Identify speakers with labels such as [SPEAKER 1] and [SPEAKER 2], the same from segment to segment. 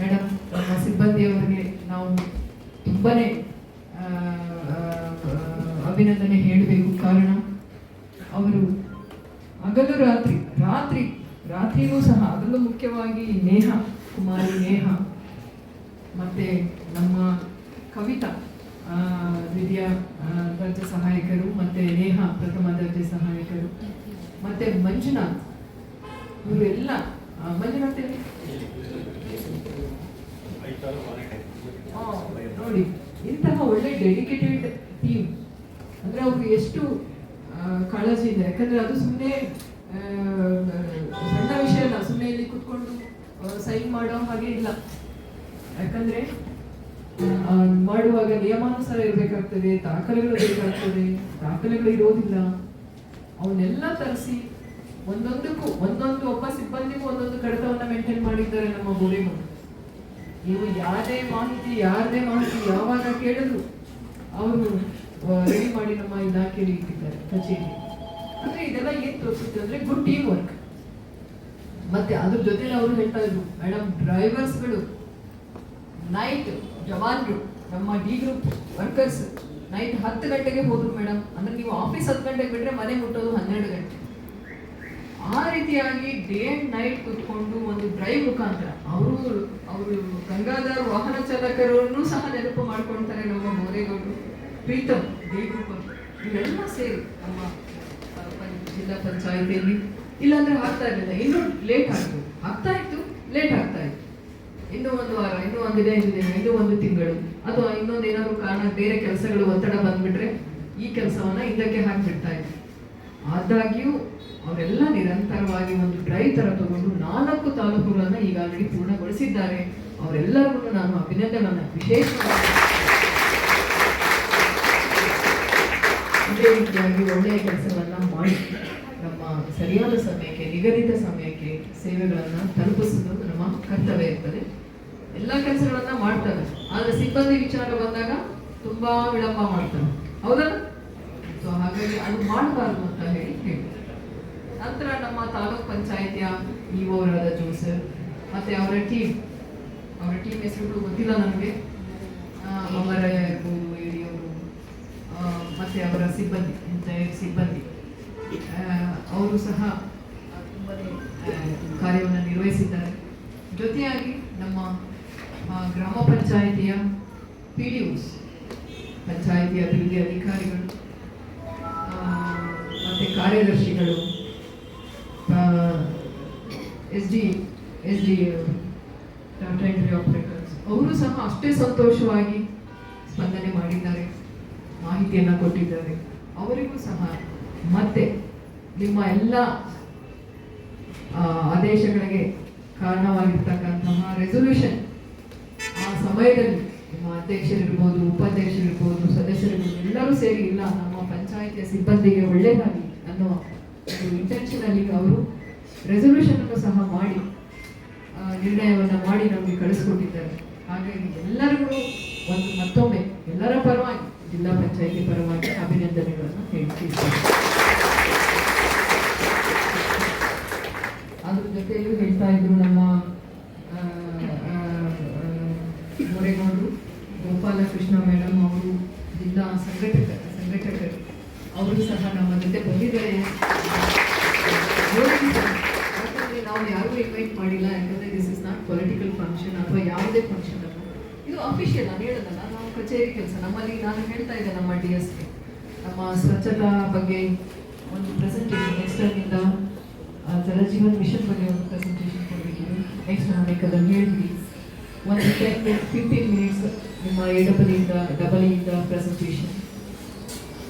[SPEAKER 1] Madam ನಮ್ಮ ಸಿಬ್ಬಂದಿಯವರಿಗೆ ನಾವು ತುಂಬನೇ ಅಭಿನಂದನೆ ಹೇಳಬೇಕು. ಕಾರಣ, ಅವರು ಹಗಲು ರಾತ್ರಿ ರಾತ್ರಿ ರಾತ್ರಿಯೂ ಸಹ ಅದರಲ್ಲೂ ಮುಖ್ಯವಾಗಿ ನೇಹ, ಕುಮಾರಿ ನೇಹ, ಮತ್ತೆ ನಮ್ಮ ಕವಿತಾ ದ್ವಿತೀಯ ದರ್ಜೆ ಸಹಾಯಕರು, ಮತ್ತೆ ನೇಹ, ಪ್ರಥಮ ದರ್ಜೆ ಸಹಾಯಕರು, ಮತ್ತೆ ಮಂಜುನಾಥ್ ಇವರು ಎಲ್ಲ ಮಂಜುನಾಥ್ ನೋಡಿ ಇಂತಹ ಒಳ್ಳೆ ಡೆಡಿಕೇಟೆಡ್ ಟೀಮ್ ಅಂದ್ರೆ ಅವ್ರು ಎಷ್ಟು ಕಾಳಜಿ ಇದೆ ಯಾಕಂದ್ರೆ ಅದು ಸುಮ್ಮನೆ ಸಣ್ಣ ವಿಷಯ ಅಲ್ಲ. ಸುಮ್ಮನೆ ಇಲ್ಲಿ ಕುತ್ಕೊಂಡು ಸೈನ್ ಮಾಡೋ ಹಾಗೆ ಇಲ್ಲ. ಯಾಕಂದ್ರೆ ಮಾಡುವಾಗ ನಿಯಮಾನುಸಾರ ಇರಬೇಕಾಗ್ತದೆ, ದಾಖಲೆಗಳು ಬೇಕಾಗ್ತದೆ, ದಾಖಲೆಗಳು ಇರೋದಿಲ್ಲ. ಅವನ್ನೆಲ್ಲ ತರಿಸಿ ಒಂದೊಂದಕ್ಕೂ, ಒಂದೊಂದು ಒಬ್ಬ ಸಿಬ್ಬಂದಿಗೂ ಒಂದೊಂದು ಕಡತವನ್ನ ಮೇಂಟೈನ್ ಮಾಡಿದ್ದಾರೆ ನಮ್ಮ ಗೋರೆಗಳು ನೀವು ಯಾವುದೇ ಮಾಹಿತಿ, ಯಾರದೇ ಮಾಹಿತಿ ಯಾವಾಗ ಕೇಳಿದ್ರು ಅವರು ರೆಡಿ ಮಾಡಿ ನಮ್ಮ ಇಲಾಖೆಯಲ್ಲಿ ಇಟ್ಟಿದ್ದಾರೆ ಕಚೇರಿ. ಅಂದ್ರೆ ಇದೆಲ್ಲ ಏನ್ ತೋರಿಸುತ್ತೆ ಅಂದ್ರೆ ಗುಡ್ ಟೀಮ್ ವರ್ಕ್ ಮತ್ತೆ ಅದ್ರ ಜೊತೆಲಿ ಅವರು ಹೇಳ್ತಾ ಇದ್ರು ಮೇಡಮ್ ಡ್ರೈವರ್ಸ್ಗಳು ನೈಟ್ ಜವಾನ್ರು, ನಮ್ಮ ಡಿ ಗ್ರೂಪ್ ವರ್ಕರ್ಸ್ ನೈಟ್ ಹತ್ತು ಗಂಟೆಗೆ ಹೋದ್ರು ಮೇಡಮ್ ಅಂದ್ರೆ ನೀವು ಆಫೀಸ್ ಹತ್ತು ಗಂಟೆಗೆ ಬಿಟ್ರೆ ಮನೆ ಮುಟ್ಟೋದು ಹನ್ನೆರಡು ಗಂಟೆ. ಆ ರೀತಿಯಾಗಿ ಡೇ ಅಂಡ್ ನೈಟ್ ಕುತ್ಕೊಂಡು ಒಂದು ಡ್ರೈವ್ ಮುಖಾಂತರ, ಅವರು ಅವರು ಗಂಗಾಧರ್ ವಾಹನ ಚಾಲಕರನ್ನು ಸಹ ನೆನಪು ಮಾಡ್ಕೊಳ್ತಾರೆ ನಮ್ಮ ಮೋರೇಗೌಡರು ಪ್ರೀತಮ್ ಅವರು ಇವೆಲ್ಲ ಸೇರಿ ನಮ್ಮ ಜಿಲ್ಲಾ ಪಂಚಾಯತಿಯಲ್ಲಿ. ಇಲ್ಲಾಂದ್ರೆ ಆಗ್ತಾ ಇರಲಿಲ್ಲ. ಇನ್ನೂ ಲೇಟ್ ಆಗ್ತದೆ ಆಗ್ತಾ ಇತ್ತು ಲೇಟ್ ಆಗ್ತಾ ಇತ್ತು. ಇನ್ನೂ ಒಂದು ವಾರ, ಇನ್ನೂ ಅಂದಿದೆ ದಿನ ಇನ್ನೂ ಒಂದು ತಿಂಗಳು. ಅಥವಾ ಇನ್ನೊಂದು ಏನಾದ್ರು ಕಾರಣ, ಬೇರೆ ಕೆಲಸಗಳು ಒತ್ತಡ ಬಂದ್ಬಿಟ್ರೆ ಈ ಕೆಲಸವನ್ನ ಹಿಂದಕ್ಕೆ ಹಾಕಿಬಿಡ್ತಾ ಇದ್ರು. ಆದಾಗ್ಯೂ ಅವರೆಲ್ಲ ನಿರಂತರವಾಗಿ ಒಂದು ಡ್ರೈವ್ ತರ ತಗೊಂಡು ನಾಲ್ಕು ತಾಲೂಕುಗಳನ್ನು ಈಗಾಗಲೇ ಪೂರ್ಣಗೊಳಿಸಿದ್ದಾರೆ. ಅವರೆಲ್ಲರಿಗೂ ನಾನು ಅಭಿನಂದನೆಯನ್ನ ವಿಶೇಷವಾಗಿ ಇದೇ ರೀತಿಯಾಗಿ ಒಳ್ಳೆಯ ಕೆಲಸವನ್ನು ಮಾಡಿ ನಮ್ಮ ಸರಿಯಾದ ಸಮಯಕ್ಕೆ, ನಿಗದಿತ ಸಮಯಕ್ಕೆ ಸೇವೆಗಳನ್ನು ತಲುಪಿಸುವುದು ನಮ್ಮ ಕರ್ತವ್ಯ ಇರ್ತದೆ. ಎಲ್ಲ ಕೆಲಸಗಳನ್ನ ಮಾಡ್ತಾರೆ. ಆದರೆ ಸಿಬ್ಬಂದಿ ವಿಚಾರ ಬಂದಾಗ ತುಂಬಾ ವಿಳಂಬ ಮಾಡ್ತಾರೆ. ಹಾಗಾಗಿ ಅದು ಮಾಡಬಾರ್ದು ಅಂತ ಹೇಳಿ ಹೇಳ್ತಾರೆ ನಂತರ ನಮ್ಮ ತಾಲೂಕ್ ಪಂಚಾಯತಿಯ ಇಒರಾದ ಜೋಸರ್ ಮತ್ತೆ ಅವರ ಟೀಮ್ ಅವರ ಟೀಮ್ ಹೆಸರುಗಳು ಗೊತ್ತಿಲ್ಲ ನನಗೆ. ಅವರ ಯಡಿಯೂರು ಮತ್ತೆ ಅವರ ಸಿಬ್ಬಂದಿ, ಪಂಚಾಯತ್ ಸಿಬ್ಬಂದಿ. ಅವರು ಸಹ ತುಂಬನೇ ಕಾರ್ಯವನ್ನು ನಿರ್ವಹಿಸಿದ್ದಾರೆ. ಜೊತೆಯಾಗಿ ನಮ್ಮ ಗ್ರಾಮ ಪಂಚಾಯಿತಿಯ ಪಿ ಡಿ ಒಸ್ ಪಂಚಾಯಿತಿ ಅಭಿವೃದ್ಧಿ ಅಧಿಕಾರಿಗಳು ಕಾರ್ಯದರ್ಶಿಗಳು S D S D data entry operators ಅವರು ಸಹ ಅಷ್ಟೇ ಸಂತೋಷವಾಗಿ ಸ್ಪಂದನೆ ಮಾಡಿದ್ದಾರೆ, ಮಾಹಿತಿಯನ್ನು ಕೊಟ್ಟಿದ್ದಾರೆ. ಅವರಿಗೂ ಸಹ ಮತ್ತೆ ನಿಮ್ಮ ಎಲ್ಲ ಆದೇಶಗಳಿಗೆ ಕಾರಣವಾಗಿರ್ತಕ್ಕಂತಹ ರೆಸೊಲ್ಯೂಷನ್ ಆ ಸಮಯದಲ್ಲಿ ನಿಮ್ಮ ಅಧ್ಯಕ್ಷರಿರ್ಬೋದು, ಉಪಾಧ್ಯಕ್ಷರಿರ್ಬೋದು, ಸದಸ್ಯರಿರ್ಬೋದು, ಎಲ್ಲರೂ ಸೇರಿ ಇಲ್ಲ, ನಮ್ಮ ಪಂಚಾಯಿತಿಯ ಸಿಬ್ಬಂದಿಗೆ ಒಳ್ಳೆಯದಾಗಲಿ ಅನ್ನೋ ಒಂದು ಇಂಟೆನ್ಷನ್ ಅಲ್ಲಿ ಅವರು ರೆಸೊಲ್ಯೂಷನ್ ಅನ್ನು ಸಹ ಮಾಡಿ ನಿರ್ಣಯವನ್ನು ಮಾಡಿ ನಮಗೆ ಕಳಿಸ್ಕೊಟ್ಟಿದ್ದಾರೆ. ಹಾಗಾಗಿ ಎಲ್ಲರಿಗೂ ಒಂದು ಮತ್ತೊಮ್ಮೆ, ಎಲ್ಲರ ಪರವಾಗಿ, ಜಿಲ್ಲಾ ಪಂಚಾಯಿತಿ ಪರವಾಗಿ ಅಭಿನಂದನೆಗಳನ್ನು ಹೇಳ್ತೀವಿ ಅದ್ರ ಜೊತೆಯಲ್ಲೂ ಹೇಳ್ತಾ ಇದ್ರು ನಮ್ಮ ಮೊರೆಗೌಡರು, ಗೋಪಾಲಕೃಷ್ಣ ಮೇಡಮ್ ಅವರು ಜಿಲ್ಲಾ ಸಂಘಟಕ ಅವರು ಸಹ ನಮ್ಮ ಜೊತೆ ಬಂದಿದ್ದಾರೆ. ಯಾಕಂದ್ರೆ ನಾವು ಯಾರು ಇನ್ವೈಟ್ ಮಾಡಿಲ್ಲ, ಯಾಕಂದ್ರೆ this is not political function ಅಥವಾ ಯಾವುದೇ ಫಂಕ್ಷನ್ ಅಲ್ಲ. ಇದು ಅಫಿಷಿಯಲ್ ನಾನು ಹೇಳೋದಲ್ಲ, ನಾವು ಕಚೇರಿ ಕೆಲಸ, ನಮ್ಮಲ್ಲಿ ನಾನು ಹೇಳ್ತಾ ಇದ್ದೆ ನಮ್ಮ ಡಿ ಎಸ್ಗೆ ನಮ್ಮ ಸ್ವಚ್ಛತಾ ಬಗ್ಗೆ ಒಂದು ಪ್ರೆಸೆಂಟೇಷನ್ ನೆಕ್ಸ್ಟ್ ಟೈಮಿಂದ ಜಲಜೀವನ್ ಮಿಷನ್ ಬಗ್ಗೆ ಒಂದು ಪ್ರೆಸೆಂಟೇಷನ್ ಕೊಡಬೇಕಿದೆ ನೆಕ್ಸ್ಟ್ ನಾನು ಬೇಕಾದಲ್ಲಿ ಹೇಳ್ತೀನಿ. ಒಂದು ಟೆನ್ ಮಿನಿಟ್ ಫಿಫ್ಟೀನ್ ಮಿನಿಟ್ಸ್ ನಿಮ್ಮ ಎ ಡಬಲ್ ಇಂದ ಡಬಲ್ ಇಂದ ಪ್ರೆಸೆಂಟೇಷನ್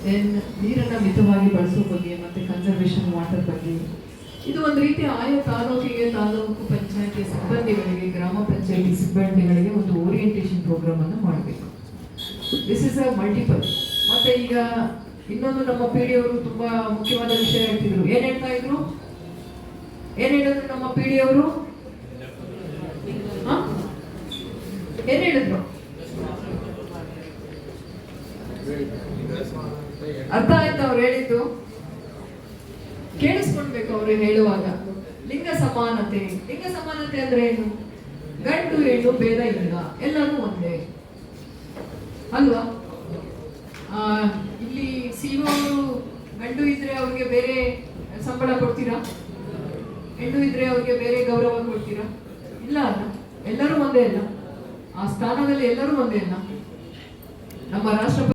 [SPEAKER 1] ದೆನ್ ನೀರನ್ನು ಮಿತವಾಗಿ ಬಳಸೋ ಬಗ್ಗೆ ಮತ್ತೆ ಕನ್ಸರ್ವೇಷನ್ ವಾಟರ್ ಬಗ್ಗೆ. ಇದು ಒಂದು ರೀತಿ ಆಯಾ ತಾಲೂಕಿಗೆ, ತಾಲೂಕು ಪಂಚಾಯತಿ ಸಿಬ್ಬಂದಿಗಳಿಗೆ, ಗ್ರಾಮ ಪಂಚಾಯತಿ ಸಿಬ್ಬಂದಿಗಳಿಗೆ ಒಂದು ಓರಿಯೆಂಟೇಷನ್ ಪ್ರೋಗ್ರಾಮ್ ಅನ್ನು ಮಾಡಬೇಕು. ದಿಸ್ ಇಸ್ ಅ ಮಲ್ಟಿಪಲ್ ಮತ್ತೆ ಈಗ ಇನ್ನೊಂದು ನಮ್ಮ ಪಿ ಅವರು ತುಂಬಾ ಮುಖ್ಯವಾದ ವಿಷಯ ಹೇಳ್ತಿದ್ರು. ಏನ್ ಹೇಳ್ತಾ ಇದ್ರು? ಏನ್ ಹೇಳಿದ್ರು ನಮ್ಮ ಪಿ ಡಿ ಅವರು? ಏನ್ ಹೇಳಿದ್ರು? ಅರ್ಥ ಆಯ್ತಾ ಅವ್ರು ಹೇಳಿದ್ದು? ಕೇಳಿಸ್ಕೊಳ್ಬೇಕು ಅವರು ಹೇಳುವಾಗ. ಲಿಂಗ ಸಮಾನತೆ. ಲಿಂಗ ಸಮಾನತೆ ಅಂದ್ರೆ ಏನು? ಗಂಡು ಹೆಣ್ಣು ಭೇದ ಇಲ್ಲ ಎಲ್ಲರೂ ಒಂದೇ. ಅಲ್ವಾ? ಆ, ಇಲ್ಲಿ ಸಿಒ ಗಂಡು ಇದ್ರೆ ಅವ್ರಿಗೆ ಬೇರೆ ಸಂಬಳ ಕೊಡ್ತೀರಾ? ಹೆಣ್ಣು ಇದ್ರೆ ಅವ್ರಿಗೆ ಬೇರೆ ಗೌರವ ಕೊಡ್ತೀರಾ? ಇಲ್ಲ ಅಲ್ಲ. ಎಲ್ಲರೂ ಒಂದೇ ಅಲ್ಲ. ಆ ಸ್ಥಾನದಲ್ಲಿ ಎಲ್ಲರೂ ಒಂದೇ ಅಲ್ಲ. ನಮ್ಮ ರಾಷ್ಟ್ರಪತಿ